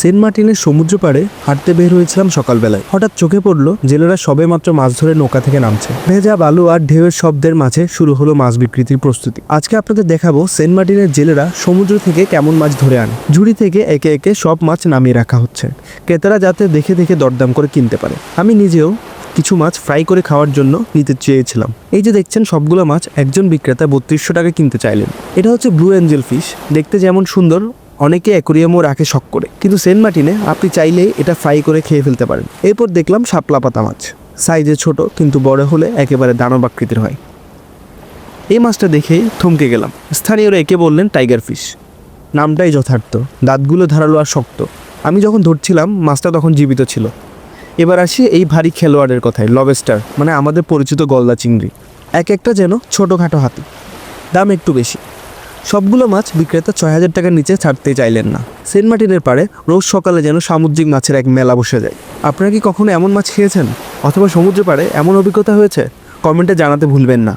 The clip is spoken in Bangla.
সেন্ট মার্টিনের সমুদ্র পাড়ে হাঁটতে বের হয়েছিলাম সকালবেলায়। হঠাৎ চোখে পড়ল জেলেরা সবে মাত্র মাছ ধরে নৌকা থেকে নামছে। ভেজা বালু আর ঢেউয়ের শব্দের মাঝে শুরু হলো মাছ বিক্রিতির প্রস্তুতি। আজকে আপনাদের দেখাবো সেন্ট মার্টিনের জেলেরা সমুদ্র থেকে কেমন মাছ ধরে আনে। ঝুড়ি থেকে একে একে সব মাছ নামিয়ে রাখা হচ্ছে। ক্রেতারা যাতে দেখে দেখে দরদাম করে কিনতে পারে। আমি নিজেও কিছু মাছ ফ্রাই করে খাওয়ার জন্য নিতে চেয়েছিলাম। এই যে দেখছেন, সবগুলো মাছ একজন বিক্রেতা বত্রিশশো টাকা কিনতে চাইলেন। এটা হচ্ছে ব্লু অ্যাঞ্জেল ফিশ। দেখতে যেমন সুন্দর অনেকে অ্যাকোরিয়ামও রাখে শখ করে। কিন্তু সেন্ট মার্টিনে আপনি চাইলেই এটা ফ্রাই করে খেয়ে ফেলতে পারেন। এরপর দেখলাম শাপলা পাতা মাছ। সাইজে ছোট, কিন্তু বড় হলে একেবারে দানব আকৃতির হয়। এই মাছটা দেখেই থমকে গেলাম। স্থানীয়রা একে বললেন টাইগার ফিশ। নামটাই যথার্থ। দাঁতগুলো ধারালো আর শক্ত। আমি যখন ধরছিলাম, মাছটা তখন জীবিত ছিল। এবার আসি এই ভারী খেলোয়াড়ের কথায়, লবেস্টার মানে আমাদের পরিচিত গলদা চিংড়ি। এক একটা যেন ছোটোখাটো হাতি। দাম একটু বেশি। সবগুলো মাছ বিক্রেতা ছয় হাজার টাকার নিচে ছাড়তে চাইলেন না। সেন্ট মার্টিনের পাড়ে রোজ সকালে যেন সামুদ্রিক মাছের এক মেলা বসে যায়। আপনারা কি কখনো এমন মাছ খেয়েছেন? অথবা সমুদ্র পাড়ে এমন অভিজ্ঞতা হয়েছে? কমেন্টে জানাতে ভুলবেন না।